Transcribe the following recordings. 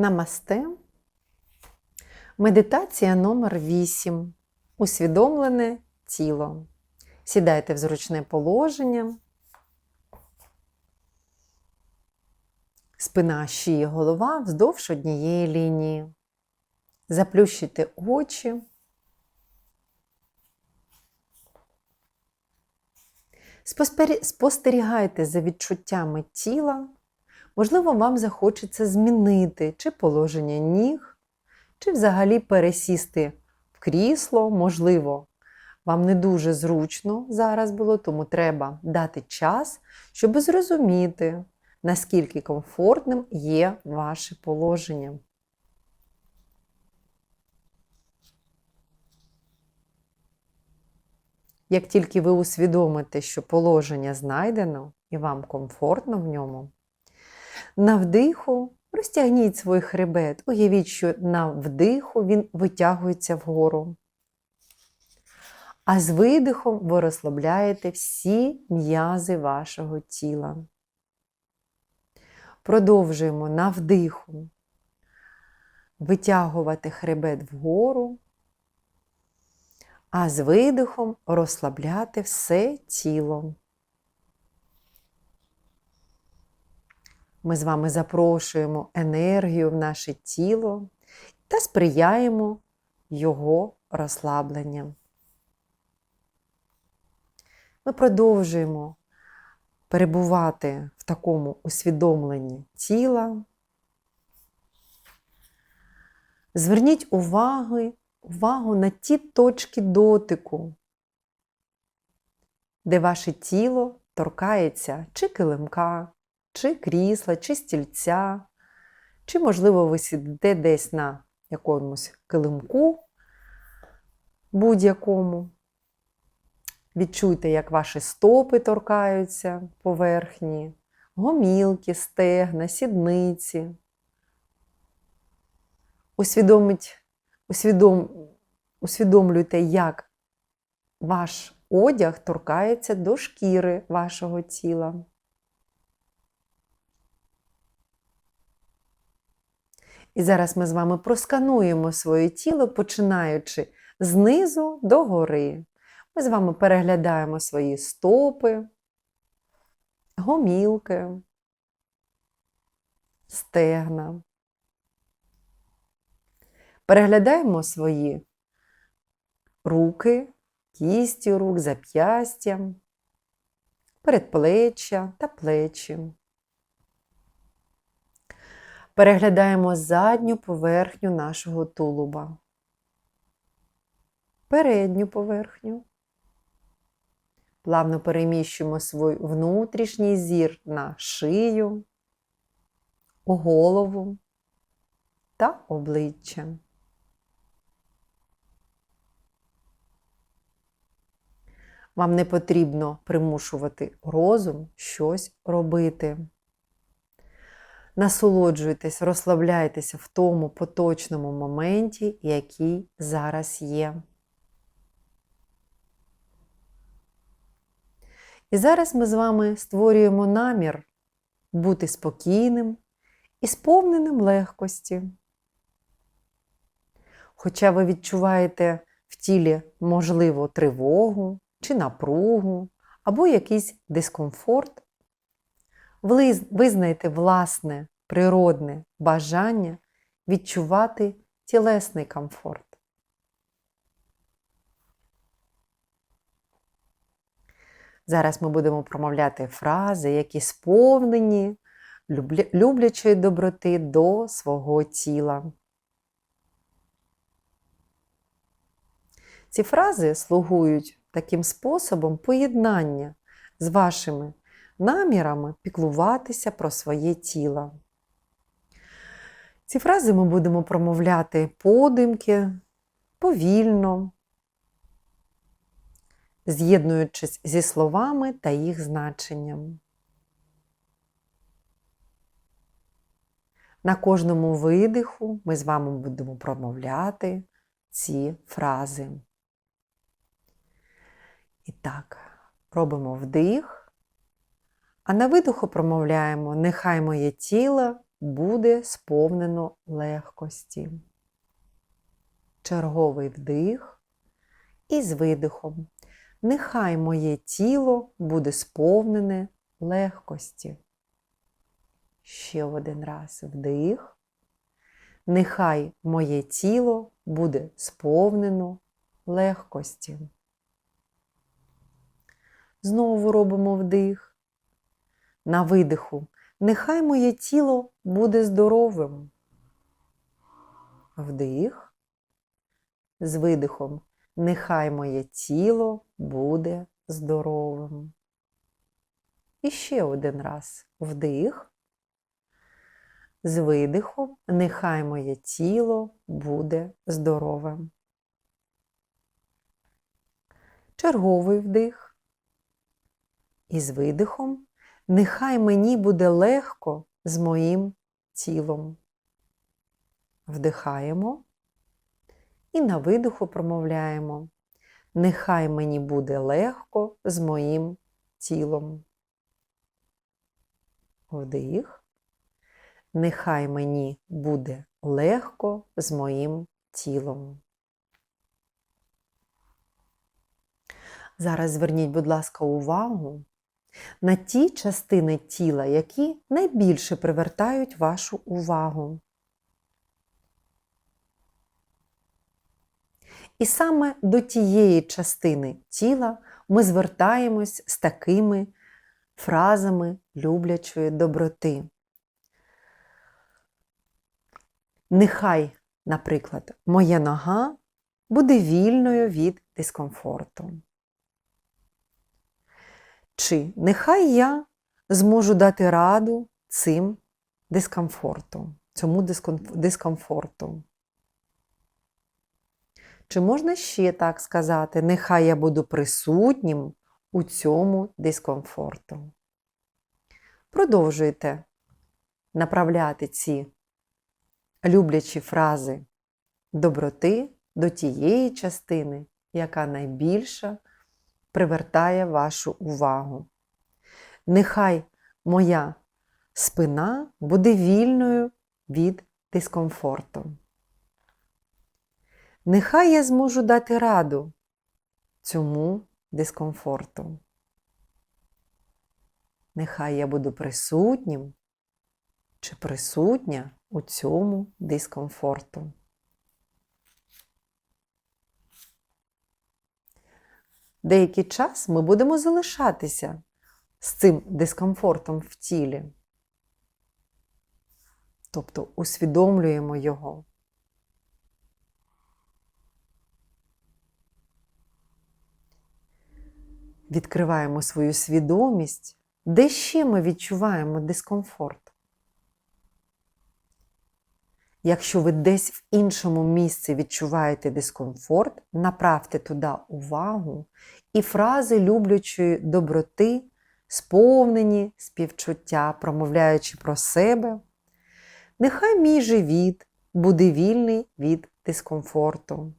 Намасте. Медитація номер 8. Усвідомлене тіло. Сідайте в зручне положення. Спина шиї голова вздовж однієї лінії. Заплющуйте очі. Спостерігайте за відчуттями тіла. Можливо, вам захочеться змінити чи положення ніг, чи взагалі пересісти в крісло. Можливо, вам не дуже зручно зараз було, тому треба дати час, щоб зрозуміти, наскільки комфортним є ваше положення. Як тільки ви усвідомите, що положення знайдено і вам комфортно в ньому, на вдиху розтягніть свій хребет. Уявіть, що на вдиху він витягується вгору. А з видихом ви розслабляєте всі м'язи вашого тіла. Продовжуємо на вдиху витягувати хребет вгору, а з видихом розслабляти все тіло. Ми з вами запрошуємо енергію в наше тіло та сприяємо його розслабленням. Ми продовжуємо перебувати в такому усвідомленні тіла. Зверніть увагу, увагу на ті точки дотику, де ваше тіло торкається чи килимка, чи крісла, чи стільця, чи, можливо, ви сидите десь на якомусь килимку будь-якому. Відчуйте, як ваші стопи торкаються поверхні, гомілки, стегна, сідниці. Усвідомить, усвідом, усвідомлюйте, як ваш одяг торкається до шкіри вашого тіла. І зараз ми з вами проскануємо своє тіло, починаючи знизу до гори. Ми з вами переглядаємо свої стопи, гомілки, стегна. Переглядаємо свої руки, кісті рук, зап'ястя, передплеччя та плечі. Переглядаємо задню поверхню нашого тулуба, передню поверхню. Плавно переміщуємо свій внутрішній зір на шию, голову та обличчя. Вам не потрібно примушувати розум щось робити. Насолоджуйтесь, розслабляйтеся в тому поточному моменті, який зараз є. І зараз ми з вами створюємо намір бути спокійним і сповненим легкості. Хоча ви відчуваєте в тілі, можливо, тривогу чи напругу, або якийсь дискомфорт, визнайте власне природне бажання відчувати тілесний комфорт. Зараз ми будемо промовляти фрази, які сповнені люблячої доброти до свого тіла. Ці фрази слугують таким способом поєднання з вашими намірами піклуватися про своє тіло. Ці фрази ми будемо промовляти подимки, повільно, з'єднуючись зі словами та їх значенням. На кожному видиху ми з вами будемо промовляти ці фрази. І так, робимо вдих, а на видиху промовляємо Нехай моє тіло буде сповнено легкості. Черговий вдих і з видихом. Нехай моє тіло буде сповнене легкості. Ще один раз вдих. Нехай моє тіло буде сповнено легкості. Знову робимо вдих. На видиху. Нехай моє тіло буде здоровим. Вдих. З видихом. Нехай моє тіло буде здоровим. І ще один раз вдих. З видихом, нехай моє тіло буде здоровим. Черговий вдих. І з видихом, нехай мені буде легко з моїм тілом. Вдихаємо і на видиху промовляємо. Нехай мені буде легко з моїм тілом. Вдих. Нехай мені буде легко з моїм тілом. Зараз зверніть, будь ласка, увагу на ті частини тіла, які найбільше привертають вашу увагу. І саме до тієї частини тіла ми звертаємось з такими фразами люблячої доброти. Нехай, наприклад, моя нога буде вільною від дискомфорту. Чи нехай я зможу дати раду цим дискомфорту, цьому дискомфорту. Чи можна ще так сказати, нехай я буду присутнім у цьому дискомфорту? Продовжуйте направляти ці люблячі фрази доброти до тієї частини, яка найбільше привертає вашу увагу. Нехай моя спина буде вільною від дискомфорту. Нехай я зможу дати раду цьому дискомфорту. Нехай я буду присутнім чи присутня у цьому дискомфорту. Деякий час ми будемо залишатися з цим дискомфортом в тілі. Тобто усвідомлюємо його. Відкриваємо свою свідомість, де ще ми відчуваємо дискомфорт. Якщо ви десь в іншому місці відчуваєте дискомфорт, направте туди увагу і фрази люблячої доброти, сповнені співчуття, промовляючи про себе. Нехай мій живіт буде вільний від дискомфорту.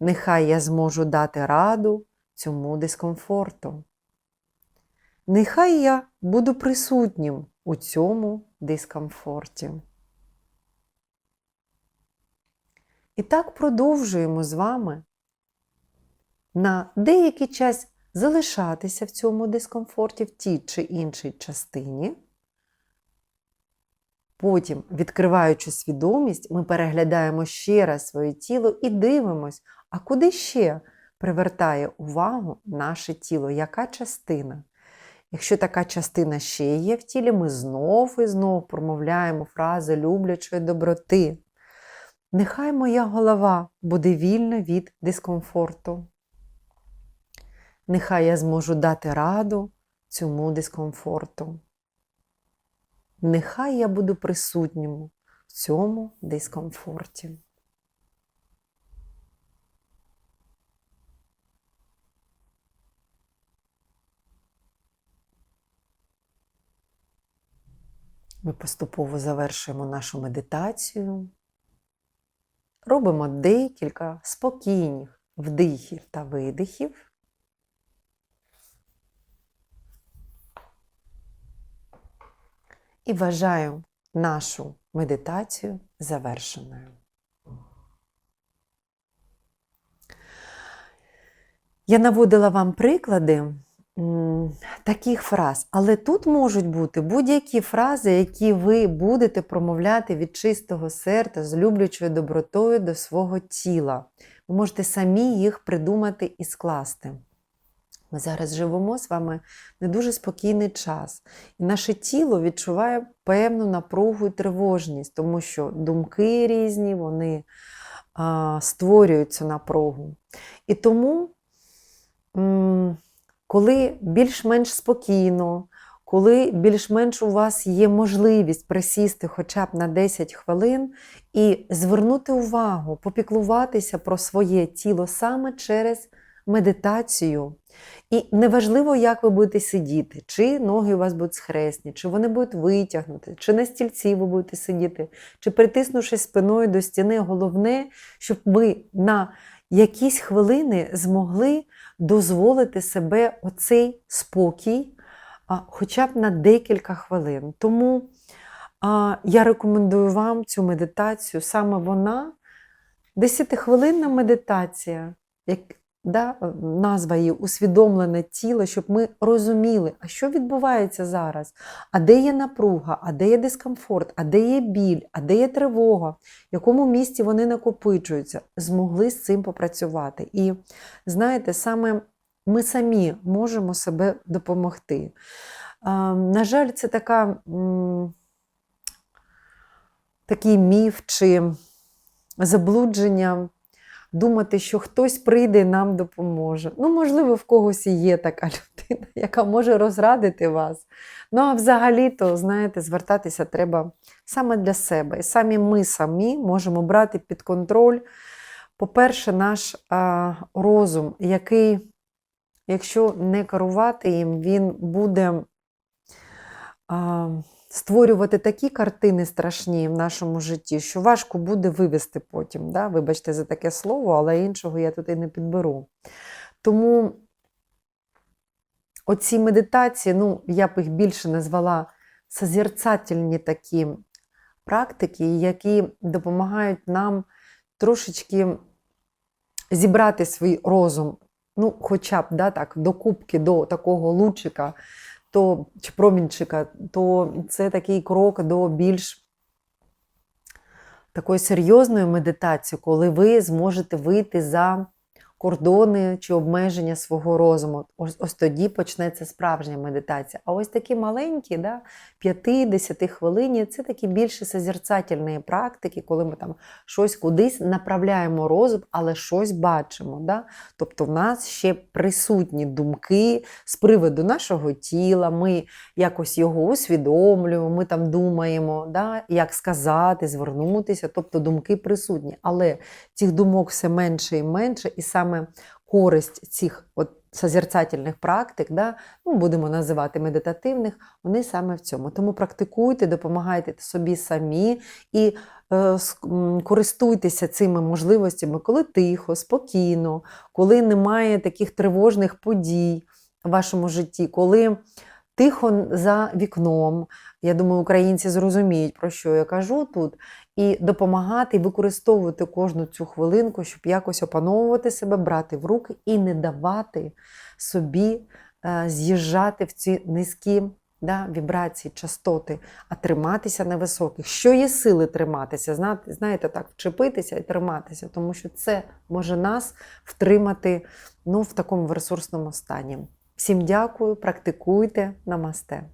Нехай я зможу дати раду цьому дискомфорту. Нехай я буду присутнім у цьому дискомфорті. І так продовжуємо з вами на деякий час залишатися в цьому дискомфорті в тій чи іншій частині. Потім, відкриваючи свідомість, ми переглядаємо ще раз своє тіло і дивимось, а куди ще привертає увагу наше тіло, яка частина. Якщо така частина ще є в тілі, ми знов і знов промовляємо фрази люблячої доброти. Нехай моя голова буде вільна від дискомфорту. Нехай я зможу дати раду цьому дискомфорту. Нехай я буду присутнім в цьому дискомфорті. Ми поступово завершуємо нашу медитацію. Робимо декілька спокійних вдихів та видихів. І вважаю нашу медитацію завершеною. Я наводила вам приклади таких фраз, але тут можуть бути будь-які фрази, які ви будете промовляти від чистого серця з люблячою добротою до свого тіла. Ви можете самі їх придумати і скласти. Ми зараз живемо з вами не дуже спокійний час, і наше тіло відчуває певну напругу і тривожність, тому що думки різні, вони а, створюють цю напругу. І тому, коли більш-менш спокійно, коли більш-менш у вас є можливість присісти хоча б на 10 хвилин і звернути увагу, попіклуватися про своє тіло саме через медитацію. І неважливо, як ви будете сидіти, чи ноги у вас будуть схресні, чи вони будуть витягнуті, чи на стільці ви будете сидіти, чи притиснувшись спиною до стіни. Головне, щоб ви на якісь хвилини змогли дозволити себе оцей спокій, хоча б на декілька хвилин. Тому я рекомендую вам цю медитацію. Саме вона 10-хвилинна медитація, да, назва її усвідомлене тіло, щоб ми розуміли, а що відбувається зараз, а де є напруга, а де є дискомфорт, а де є біль, а де є тривога, в якому місці вони накопичуються, змогли з цим попрацювати. І знаєте, саме ми самі можемо себе допомогти. На жаль, це така, такий міф чи заблудження думати, що хтось прийде і нам допоможе. Ну, можливо, в когось і є така людина, яка може розрадити вас. Ну, а взагалі-то, знаєте, звертатися треба саме для себе. І самі ми самі можемо брати під контроль, по-перше, наш а, розум, який, якщо не керувати їм, він буде. А, створювати такі картини страшні в нашому житті, що важко буде вивести потім. Да? Вибачте за таке слово, але іншого я тут і не підберу. Тому оці медитації, ну, я б їх більше назвала созерцательні такі практики, які допомагають нам трошечки зібрати свій розум, ну, хоча б да, так, до до такого лучика то, чи промінчика, то це такий крок до більш такої серйозної медитації, коли ви зможете вийти за кордони чи обмеження свого розуму. Ось, ось тоді почнеться справжня медитація. А ось такі маленькі, да, 5-10 хвилині це такі більше созерцательні практики, коли ми там щось кудись направляємо розум, але щось бачимо. Да? Тобто в нас ще присутні думки з приводу нашого тіла, ми якось його усвідомлюємо, ми там думаємо, да? як сказати, звернутися, тобто думки присутні. Але цих думок все менше і менше, і саме користь цих от созерцательних практик, да, ну, будемо називати медитативних, вони саме в цьому. Тому практикуйте, допомагайте собі самі і е, користуйтеся цими можливостями, коли тихо, спокійно, коли немає таких тривожних подій в вашому житті, коли тихо за вікном. Я думаю, українці зрозуміють, про що я кажу тут, і допомагати, використовувати кожну цю хвилинку, щоб якось опановувати себе, брати в руки і не давати собі е, з'їжджати в ці низькі да, вібрації, частоти, а триматися на високих. Що є сили триматися? Знаєте, так, вчепитися і триматися, тому що це може нас втримати ну, в такому ресурсному стані. Всім дякую, практикуйте намасте.